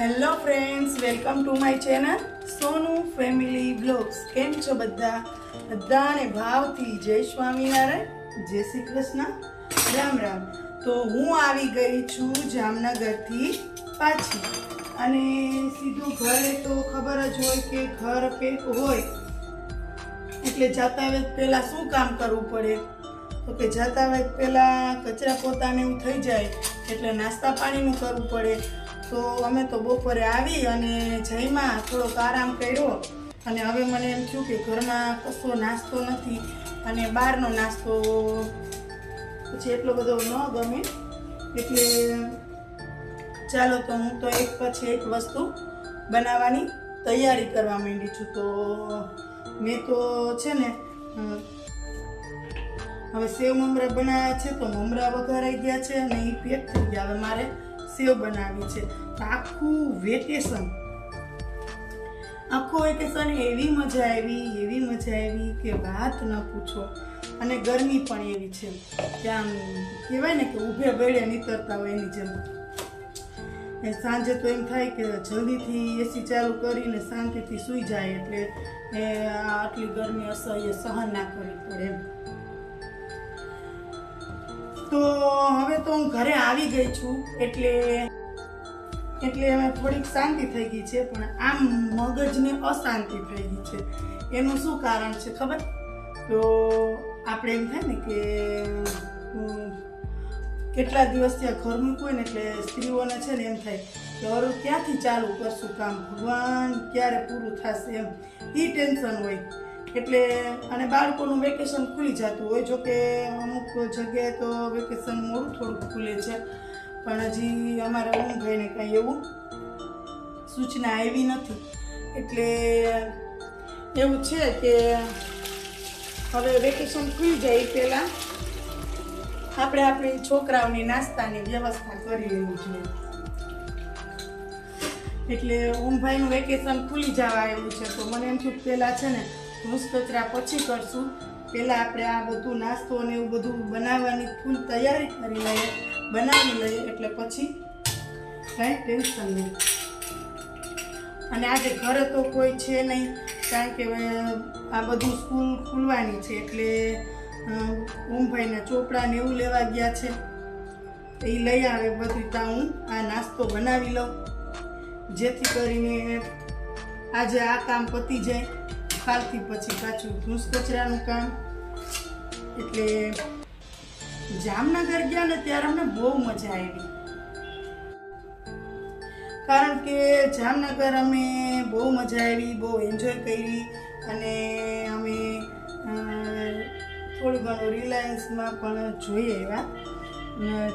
Hello friends, welcome to my channel Sonu family vlogs. કેમ છો બધા? બધાને ભાવથી જય સ્વામિનારાયણ, જય શ્રી કૃષ્ણ. રામ રામ. તો હું આવી ગઈ છું જામનગરથી પાછી. અને સીધું ઘરે તો ખબર જ હોય કે ઘર પેક હોય. એટલે જતા વેત પહેલાં શું કામ કરવું પડે? તો કે જતા વેત પહેલાં કચરા પોતાને એવું થઈ જાય એટલે નાસ્તા પાણીનું કરવું પડે. તો અમે તો બપોરે આવી અને જઈમાં થોડોક આરામ કર્યો. અને હવે મને એમ થયું કે ઘરમાં કશો નાસ્તો નથી અને બહારનો નાસ્તો પછી એટલો બધો ન ગમે. એટલે ચાલો તો હું તો એક પછી એક વસ્તુ બનાવવાની તૈયારી કરવા માંડી છું. તો મેં તો છે ને હવે સેવ મમરા બનાવ્યા છે તો મમરા વઘારાઈ ગયા છે અને એ પેક થઈ ગયા. હવે મારે સેવ બનાવી છે. આખું વેકેશન આખું વેકેશન એવી મજા આવી, એવી મજા આવી કે વાત ન પૂછો. અને ગરમી પણ એવી છે. કે આમ કહેવાય ને કે ઊભે બેડે નીતરતા હોય એની જેમ. સાંજે તો એમ થાય કે જલ્દીથી એસી ચાલુ કરીને શાંતિથી સૂઈ જાય એટલે એ આટલી ગરમી અસહ્ય સહન ના કરવી પડે એમ. તો હું ઘરે આવી ગઈ છું, એટલે એટલે અમે થોડીક શાંતિ થઈ ગઈ છે, પણ આમ મગજને અશાંતિ થઈ ગઈ છે. એનું શું કારણ છે ખબર? તો આપણે એમ થાય ને કે કેટલા દિવસ ત્યાં ઘર મૂકવું ને એટલે સ્ત્રીઓને છે ને એમ થાય કે હવે ક્યાંથી ચાલુ કરશું કામ? ભગવાન, ક્યારે પૂરું થશે એમ. એ ટેન્શન હોય. એટલે અને બાળકોનું વેકેશન ખુલી જતું હોય. જો કે અમુક જગ્યાએ તો વેકેશન મોડું થોડુંક ખુલે છે. પણ હજી અમારા ભાઈને કાંઈ એવું સૂચના આવી નથી. એટલે એવું છે કે હવે વેકેશન ખુલી જાય પહેલાં આપણે આપણી છોકરાઓની નાસ્તાની વ્યવસ્થા કરી લેવી જોઈએ. એટલે ઓમભાઈનું વેકેશન ખુલી જવા એવું છે. તો મને એમ થયું પહેલાં છે ને ભૂસ કચરા પછી કરશું. પહેલાં આપણે આ બધું નાસ્તો અને એવું બધું બનાવવાની ફૂલ તૈયારી કરી લઈએ. બનાવી લઈએ એટલે પછી કાંઈ ટેન્શન નહીં. અને આજે ઘરે તો કોઈ છે નહીં, કારણ કે આ બધું સ્કૂલ ખુલવાની છે એટલે ઓમભાઈના ચોપડા ને એવું લેવા ગયા છે. એ લઈ આવે બધું ત્યાં હું આ નાસ્તો બનાવી લઉં. જેથી કરીને આજે આ કામ પતી જાય. કાલથી પછી પાછું ભૂસ કચરાનું કામ. એટલે જામનગર ગયા ને ત્યારે અમને બહુ મજા આવી. કારણ કે જામનગર અમે બહુ મજા આવી, બહુ એન્જોય કરી અને અમે થોડું ઘણું રિલાયન્સમાં પણ જોઈએ એવા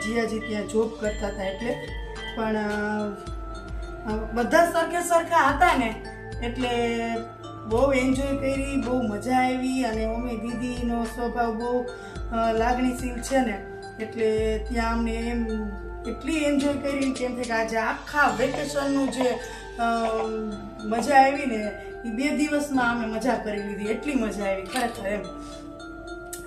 જીયાજી ત્યાં જોબ કરતા હતા એટલે. પણ બધા સરખે સરખા હતા ને. એટલે બહુ એન્જોય કરી, બહુ મજા આવી અને અમે દીદીનો સ્વભાવ બહુ લાગણીશીલ છે ને, એટલે ત્યાં અમને એમ એટલી એન્જોય કરી કેમ કે આજે આખા વેકેશનનું જે મજા આવી ને, એ બે દિવસમાં અમે મજા કરી લીધી, એટલી મજા આવી, ખરેખર એમ.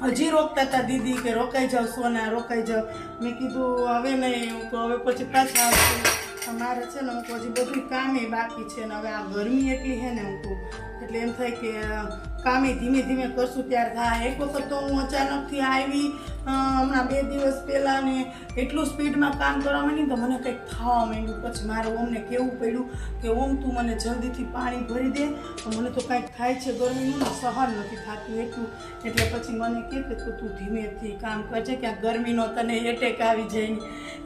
હજી રોકતા હતા દીદી કે રોકાઈ જાવ, સોના રોકાઈ જાવ. મેં કીધું, હવે નહીં તો હવે પછી પાછા આવશું. મારે છે ને હું હજી બધું કામે બાકી છે ને હવે આ ગરમી એટલી છે ને હું એટલે એમ થાય કે કામે ધીમે ધીમે કરશું ત્યારે થાય એક વખત તો હું અચાનકથી આવી હમણાં બે દિવસ પહેલાં ને એટલું સ્પીડમાં કામ કરવા માંડી તો મને કંઈક ખાવા માંડ્યું. પછી મારે ઓમને કહેવું પડ્યું કે, ઓમ, તું મને જલ્દીથી પાણી ભરી દે. તો મને તો કાંઈક થાય છે ગરમીનું ને સહન નથી થતું એટલું. એટલે પછી મને કહે કે, તું ધીમેથી કામ કરજે કે આ ગરમીનો તને એટેક આવી જાય.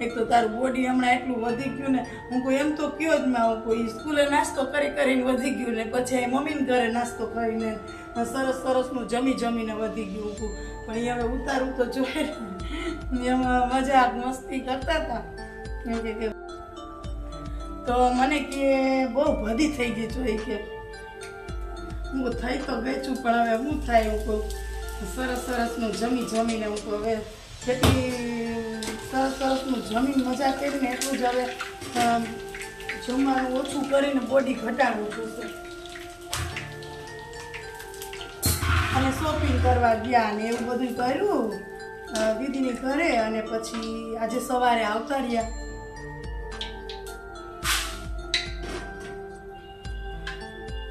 એક તો તારું બોડી હમણાં એટલું વધી ગયું ને, હું કોઈ એમ તો કયો જ માં હું કોઈ સ્કૂલે નાસ્તો કરી કરીને વધી ગયું ને, પછી એ મમ્મીને ઘરે નાસ્તો કરીને સરસ સરસનું જમી જમીને વધી ગયું હતું પણ એ હવે ઉતારવું તો જોઈએ એમાં મજાક મસ્તી કરતા હતા એમ કે તો મને કે બહુ ભદી થઈ ગઈ જોઈ કે. હું થઈ તો છું પણ હવે શું થાય હું કહું. સરસ સરસનું જમી જમીને હું કહું, હવે સરસ સરસનું જમીન મજા કરીને એટલું જ હવે જમવાનું ઓછું કરીને બોડી ઘટાડવું જોશે. અને શોપિંગ કરવા ગયા ને એવું બધું કર્યું. દીદીની ઘરે અને પછી આજે સવારે આવતા રહ્યા.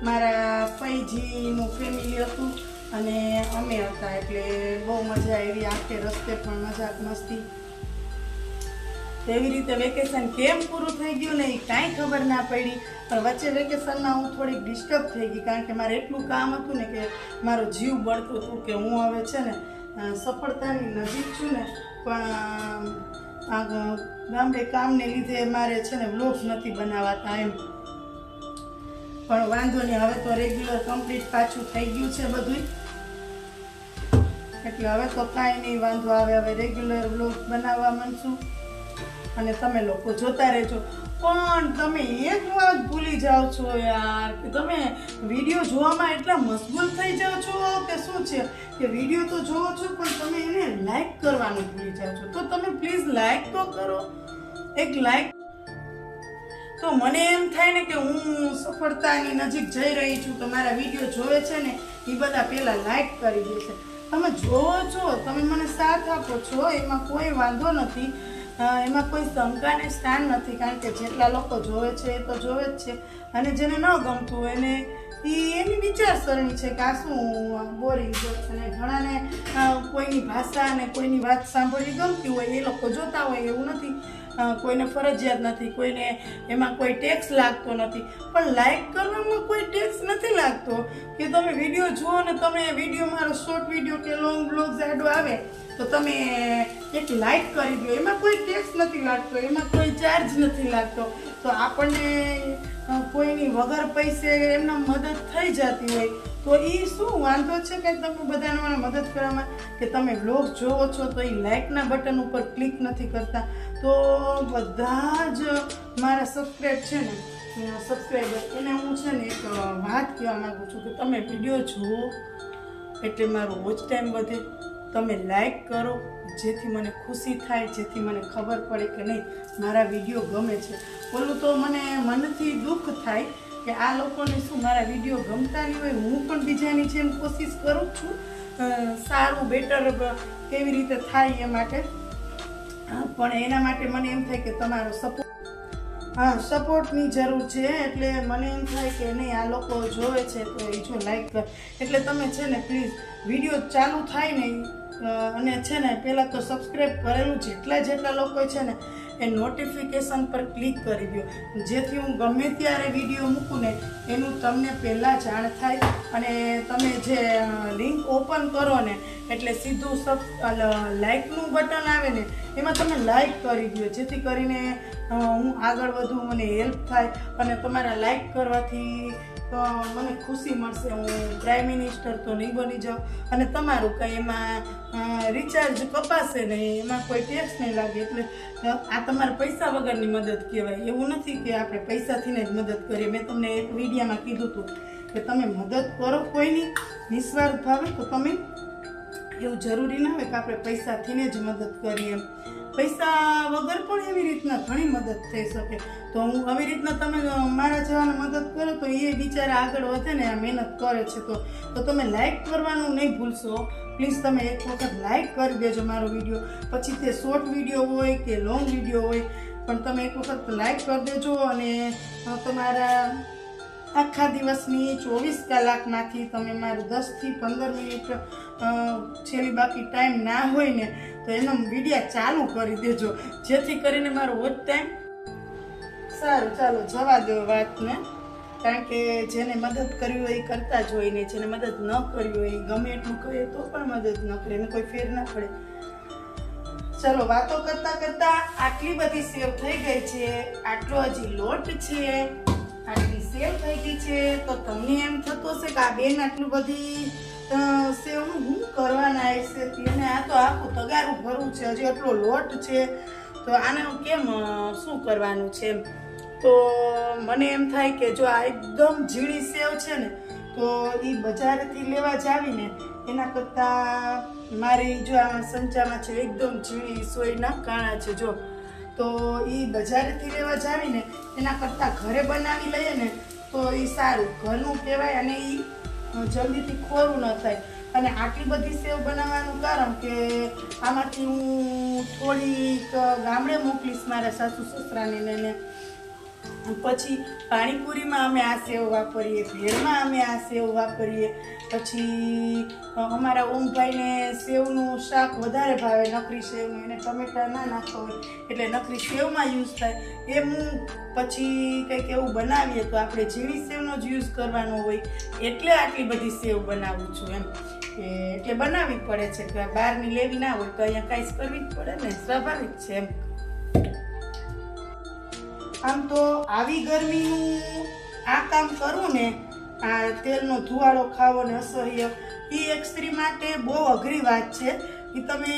મારા ફઈજીનું ફેમિલી હતું અને અમે હતા એટલે બહુ મજા આવી. આખે રસ્તે પણ મજાક મસ્તી. એવી રીતે વેકેશન કેમ પૂરું થઈ ગયું ને એ કાંઈ ખબર ના પડી. પણ વચ્ચે વેકેશનમાં હું થોડીક ડિસ્ટર્બ થઈ ગઈ કારણ કે મારે એટલું કામ હતું ને કે મારો જીવ બળતું હતું કે હું હવે છે ને સફળતાની નજીક છું ને, પણ ગામડે કામને લીધે મારે છે ને વ્લોગ્સ નથી બનાવાતા એમ. પણ વાંધો નહીં, હવે તો રેગ્યુલર કમ્પ્લીટ પાછું થઈ ગયું છે બધું એટલે હવે તો કાંઈ નહીં, વાંધો આવે, હવે રેગ્યુલર વ્લોગ બનાવવા માંડશું અને તમે લોકો જોતા રહેજો. પણ તમે એક વાત ભૂલી જાઓ છો યાર, કે તમે વીડિયો જોવામાં એટલા મશગુલ થઈ જાઓ છો કે શું છે? કે વીડિયો તો જોવો છો, પણ તમે એને લાઈક કરવાનું ભૂલી જાઓ છો. તો તમે પ્લીઝ લાઈક તો કરો. એક લાઈક તો મને એમ થાય ને કે હું સફળતાની નજીક જઈ રહી છું, તો મારા વીડિયો જોવે છે ને એ બધા પહેલાં લાઈક કરી દે છે. તમે જોવો છો, તમે મને સાથ આપો છો, એમાં કોઈ વાંધો નથી. એમાં કોઈ શંકાને સ્થાન નથી, કારણ કે જેટલા લોકો જોવે છે એ તો જોવે જ છે. અને જેને ન ગમતું એને એ એની વિચારસરણી છે કે આ શું બોરિંગ છે. અને ઘણાને કોઈની ભાષા અને કોઈની વાત સાંભળવી ગમતી હોય એ લોકો જોતા હોય એવું નથી. કોઈને ફરજિયાત નથી, કોઈને એમાં કોઈ ટેક્સ લાગતો નથી. પણ લાઈક કરવામાં કોઈ ટેક્સ નથી લાગતો. કે તમે વીડિયો જુઓ ને તમે વીડિયો મારો શોર્ટ વીડિયો કે લોંગ બ્લોગ જાડો આવે, તો તમે એક લાઈક કરી દો. એમાં કોઈ ટેક્સ નથી લાગતો, એમાં કોઈ ચાર્જ નથી લાગતો. તો આપણને કોઈની વગર પૈસે એમને મદદ થઈ જતી હોય. તો એ શું વાંધો છે કે તમે બધાને મને મદદ કરવામાં કે તમે વ્લોગ જોવો છો તો એ લાઇકના બટન ઉપર ક્લિક નથી કરતા? તો બધા જ મારા સબસ્ક્રાઈબ છે ને સબસ્ક્રાઈબર એને હું છે ને એક વાત કહેવા માગું છું કે તમે વીડિયો જુઓ, એટલે મારો વોચ ટાઈમ વધે. તમે લાઈક કરો, જેથી મને ખુશી થાય, જેથી મને ખબર પડે કે નહીં, મારા વીડિયો ગમે છે. બોલું તો મને મનથી દુઃખ થાય કે આ લોકોને શું મારા વીડિયો ગમતા નહીં હોય, હું પણ બીજાની જેમ કોશિશ કરું છું. સારું બેટર કેવી રીતે થાય એ માટે. પણ એના માટે મને એમ થાય કે તમારો સપોર્ટ હા સપોર્ટની જરૂર છે, એટલે મને એમ થાય કે નહીં, આ લોકો જોવે છે, તો એ જો લાઈક એટલે તમે છે ને પ્લીઝ વીડિયો ચાલુ થાય ને અને છે ને પહેલાં તો સબસ્ક્રાઈબ કરેલું, જેટલા જેટલા લોકો છે ને એ નોટિફિકેશન પર ક્લિક કરી દો. જેથી હું ગમે ત્યારે વીડિયો મૂકું ને, એનું તમને પહેલાં જાણ થાય અને તમે જે લિંક ઓપન કરો ને, એટલે સીધું સબ લાઇકનું બટન આવે ને, એમાં તમે લાઇક કરી દો. જેથી કરીને હું આગળ વધું, મને હેલ્પ થાય અને તમારા લાઈક કરવાથી મને ખુશી મળશે. હું પ્રાઇમ મિનિસ્ટર તો નહીં બની જાઉં. અને તમારું કંઈ એમાં રિચાર્જ કપાશે નહીં, એમાં કોઈ ટેક્સ નહીં લાગે. એટલે આ તમારા પૈસા વગરની મદદ કહેવાય. એવું નથી કે આપણે પૈસાથીને જ મદદ કરીએ. મેં તમને એક વિડીયામાં કીધું હતું કે તમે મદદ કરો કોઈની નિસ્વાર્થ ભાવે તો તમે એવું જરૂરી ના હોય કે આપણે પૈસાથીને જ મદદ કરીએ એમ. પૈસા વગર પણ એવી રીતના ઘણી મદદ થઈ શકે. તો હું આવી રીતના તમે મારા જવાને મદદ કરો તો એ બિચારા આગળ વધે ને આ મહેનત કરે છે. તો તો તમે લાઈક કરવાનું નહીં ભૂલશો. પ્લીઝ તમે એક વખત લાઈક કરી દેજો મારો વીડિયો પછી તે શોર્ટ વીડિયો હોય કે લોંગ વીડિયો હોય, પણ તમે એક વખત લાઈક કરી દેજો અને તમારા આખા દિવસની ચોવીસ કલાકમાંથી તમે મારું દસથી પંદર મિનિટ છેલ્લી બાકી ટાઈમ ના હોય ને તો એનો વિડીયા ચાલુ કરી દેજો. જેથી કરીને મારો વોચ ટાઈમ સારું, ચાલો જવા દો વાતને. કારણ કે જેને મદદ કરવી હોય એ કરતા જ હોય ને જેને મદદ ન કરવી હોય એ ગમે એટલું કહે તો પણ મદદ ન કરે, એને કોઈ ફેર ના પડે. ચલો, વાતો કરતા કરતા આટલી બધી સેવ થઈ ગઈ છે. આટલો હજી લોટ છે. આટલી સેવ થઈ ગઈ છે. તો તમને એમ થતું હશે કે આ બેન આટલું બધી કરવાના હશે આ તો આખું તગારું ભરવું છે, હજી એટલો લોટ છે. તો આને હું કેમ શું કરવાનું છે એમ? તો મને એમ થાય કે જો આ એકદમ ઝીણી સેવ છે ને, તો એ બજારથી લેવા જાવીને એના કરતાં મારી જો આમાં સંચામાં છે એકદમ ઝીણી સોયના કાણા છે, જો. તો એ બજારથી લેવા જાવીને એના કરતાં ઘરે બનાવી લઈએ ને, તો એ સારું. ઘરનું કહેવાય અને એ જલ્દીથી ખોરું ન થાય. અને આટલી બધી સેવ બનાવવાનું કારણ કે આમાંથી હું થોડીક ગામડે મોકલીશ મારા સાસુ સસરાને ને એને. પછી પાણીપુરીમાં અમે આ સેવ વાપરીએ, ભેળમાં અમે આ સેવ વાપરીએ. પછી અમારા ઓમભાઈને સેવનું શાક વધારે ભાવે, નકરી સેવનું. એને ટમેટા ના નાખવા હોય, એટલે નકરી સેવમાં યુઝ થાય. એમ પછી કંઈક એવું બનાવીએ તો આપણે ઝીણી સેવનો જ યુઝ કરવાનો હોય. એટલે આટલી બધી સેવ બનાવું છું એમ. કે એટલે બનાવવી પડે છે. કે બહારની લેવી ના હોય તો અહીંયા કાંઈ કરવી જ પડે ને? સ્વાભાવિક છે એમ. આમ તો આવી ગરમીનું આ કામ કરવું ને, આ તેલનો ધુવાળો ખાવો ને અસહ્ય, એ એક સ્ત્રી માટે બહુ અઘરી વાત છે એ તમે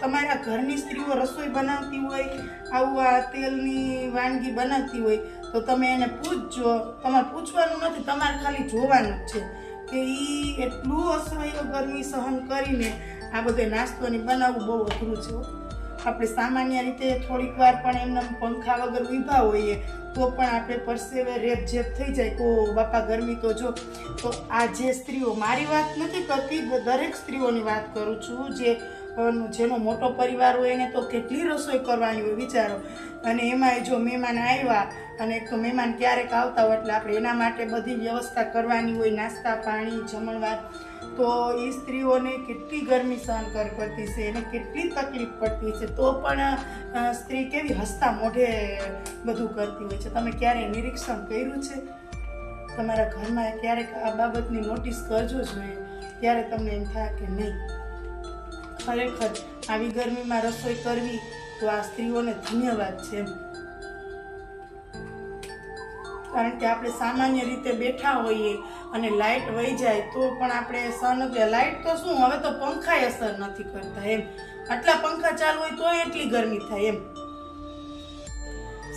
તમારા ઘરની સ્ત્રીઓ રસોઈ બનાવતી હોય, આવું આ તેલની વાનગી બનાવતી હોય, તો તમે એને પૂછજો તમારે પૂછવાનું નથી, તમારે ખાલી જોવાનું જ છે કે એ એટલું અસહ્ય ગરમી સહન કરીને આ બધે નાસ્તોની બનાવવું બહુ અઘરું છે. આપણે સામાન્ય રીતે થોડીક વાર પણ એમને પંખા વગર ઊભા હોઈએ, તો પણ આપણે પરસેવે રેપ જેપ થઈ જાય. કો બાપા ગરમી તો જો. તો આ જે સ્ત્રીઓ, મારી વાત નથી કરતી દરેક સ્ત્રીઓની વાત કરું છું જે જેનો મોટો પરિવાર હોય એને તો કેટલી રસોઈ કરવાની હોય, વિચારો. અને એમાંય જો મહેમાન આવ્યા અને એક તો મહેમાન ક્યારેક આવતા હોય એટલે આપણે એના માટે બધી વ્યવસ્થા કરવાની હોય, નાસ્તા, પાણી, જમણવાર. તો એ સ્ત્રીઓને કેટલી ગરમી સહન કર કરતી છે, એને કેટલી તકલીફ પડતી છે, તો પણ સ્ત્રી કેવી હસતા મોઢે બધું કરતી હોય છે. તમે ક્યારેય નિરીક્ષણ કર્યું છે? તમારા ઘરમાં ક્યારેક આ બાબતની નોટિસ કરજો જોઈએ ત્યારે તમને એમ થાય કે નહીં. ખરેખર, આવી ગરમીમાં રસોઈ કરવી તો આ સ્ત્રીઓને ધન્યવાદ છે એમ. કારણ કે આપણે સામાન્ય રીતે બેઠા હોઈએ અને લાઇટ વહી જાય તો પણ આપણે સહન નથી લાઇટ તો શું? હવે તો પંખાએ અસર નથી કરતા એમ. આટલા પંખા ચાલુ હોય તો એટલી ગરમી થાય એમ.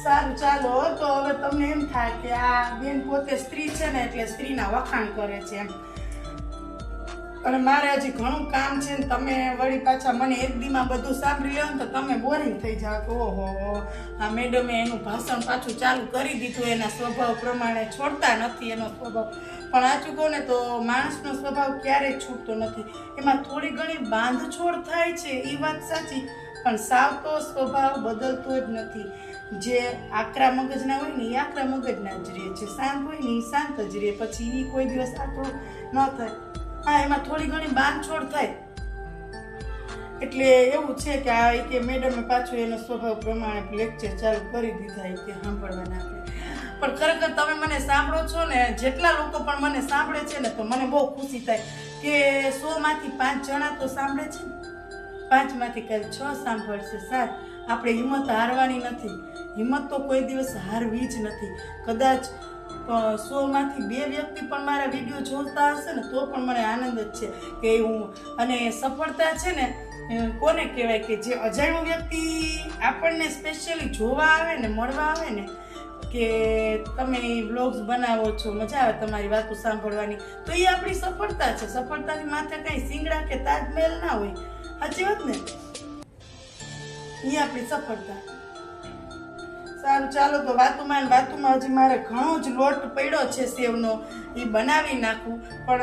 સારું, ચાલો તો હવે તમને એમ થાય કે આ બેન પોતે સ્ત્રી છે ને એટલે સ્ત્રીના વખાણ કરે છે એમ. અને મારે હજી ઘણું કામ છે ને તમે વળી પાછા મને એક દીમાં બધું સાંભળી લો ને તો તમે બોરિંગ થઈ જાઓ. કે ઓહો આ મેડમે એનું ભાષણ પાછું ચાલુ કરી દીધું. એના સ્વભાવ પ્રમાણે છોડતા નથી એનો સ્વભાવ. પણ આચું કહું ને તો માણસનો સ્વભાવ ક્યારેય છૂટતો નથી. એમાં થોડી ઘણી બાંધછોડ થાય છે, એ વાત સાચી. પણ સાવ તો સ્વભાવ બદલતો જ નથી. જે આકરા મગજના હોય ને, એ આકરા મગજના જ રહે છે. શાંત હોય ને, એ શાંત જ રહે. પછી એ કોઈ દિવસ આકરો ન થાય. હા એમાં થોડી ઘણી બાંધછોડ થાય. એટલે એવું છે કે આ કે મેડમે પાછું એનો સ્વભાવ પ્રમાણે લેક્ચર ચાલુ કરી દીધા કે સાંભળવાના પણ ખરેખર તમે મને સાંભળો છો ને, જેટલા લોકો પણ મને સાંભળે છે ને, તો મને બહુ ખુશી થાય કે સો માંથી પાંચ જણા તો સાંભળે છે ને? પાંચમાંથી કાલે છ સાંભળશે, સાત. આપણે હિંમત હારવાની નથી. હિંમત તો કોઈ દિવસ હારવી જ નથી. કદાચ સોમાંથી બે વ્યક્તિ પણ મારા વીડિયો જોતા હશે ને, તો પણ મને આનંદ જ છે કે હું, અને સફળતા છે ને કોને કહેવાય કે જે અજાણ્યો વ્યક્તિ આપણને સ્પેશિયલી જોવા આવે ને, મળવા આવે ને, કે તમે વ્લોગ્સ બનાવો છો, મજા આવે તમારી વાતો સાંભળવાની, તો એ આપણી સફળતા છે. સફળતાની માથે કંઈ સિંગડા કે તાજમહેલ ના હોય. સાચી વાત ને? એ આપણી સફળતા. સારું ચાલો તો વાતુમાં વાતુમાં હજી મારે ઘણો જ લોટ પડ્યો છે સેવનો. એ બનાવી નાખું. પણ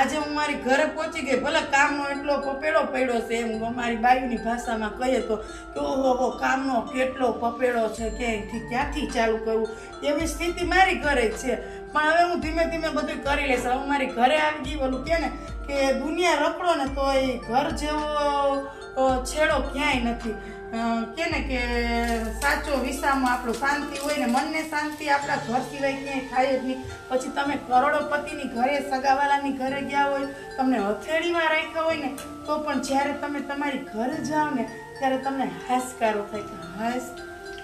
આજે હું મારી ઘરે પહોંચી ગઈ. ભલે કામનો એટલો પપેડો પડ્યો છે એમ મારી બાયુની ભાષામાં કહીએ તો કે ઓહો કામનો કેટલો પપેડો છે ક્યાંયથી, ક્યાંથી ચાલુ કરવું એવી સ્થિતિ મારી ઘરે છે. પણ હવે હું ધીમે ધીમે બધું કરી લઈશ. હવે મારી ઘરે આવી ગઈ. ઓલું કે ને, કે દુનિયા રખડો ને તો એ ઘર જેવો છેડો ક્યાંય નથી. કે ને કે સાચો વિસામાં આપણું શાંતિ હોય ને મનને શાંતિ, આપણા ઘર સિવાય ક્યાંય થાય જ નહીં. પછી તમે કરોડોપતિની ઘરે, સગાવાલાની ઘરે ગયા હોય, તમને હથેળીમાં રાખ્યા હોય ને, તો પણ જ્યારે તમે તમારી ઘરે જાઓ ને, ત્યારે તમને હાશકારો થાય કે હાશ,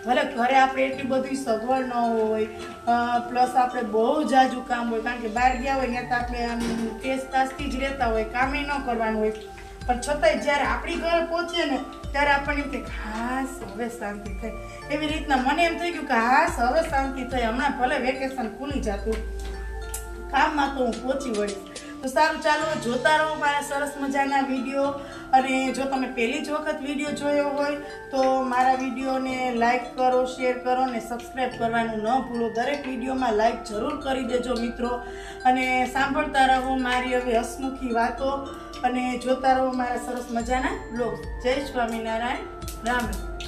ભલે ઘરે આપણે એટલી બધી સગવડ ન હોય પ્લસ આપણે બહુ જાજુ કામ હોય, કારણ કે બહાર ગયા હોય, ત્યાં તો આપણે આમ ટેસ્ટ તાસથી જ રહેતા હોય કામે ન કરવાનું હોય. પણ છતાંય જ્યારે આપણી ઘરે પહોંચીએ ને ત્યારે આપણને એમ કે હાસ હવે શાંતિ થઈ. એવી રીતના મને એમ થઈ ગયું કે હાસ હવે શાંતિ થઈ. હમણાં ભલે વેકેશન ખુલી જતું, કામમાં તો હું પહોંચી વળીશ. તો સારું, ચાલો, જોતા રહો મારા સરસ મજાના વીડિયો. અને જો તમે પહેલી જ વખત વીડિયો જોયો હોય, તો મારા વિડીયોને લાઇક કરો, શેર કરો અને સબસ્ક્રાઈબ કરવાનું ન ભૂલો. દરેક વિડીયોમાં લાઇક જરૂર કરી દેજો મિત્રો. અને સાંભળતા રહો મારી હવે હસમુખી વાતો. અને જોતા રહો મારા સરસ મજાના બ્લોગ જય સ્વામિનારાયણ. રામ રામ.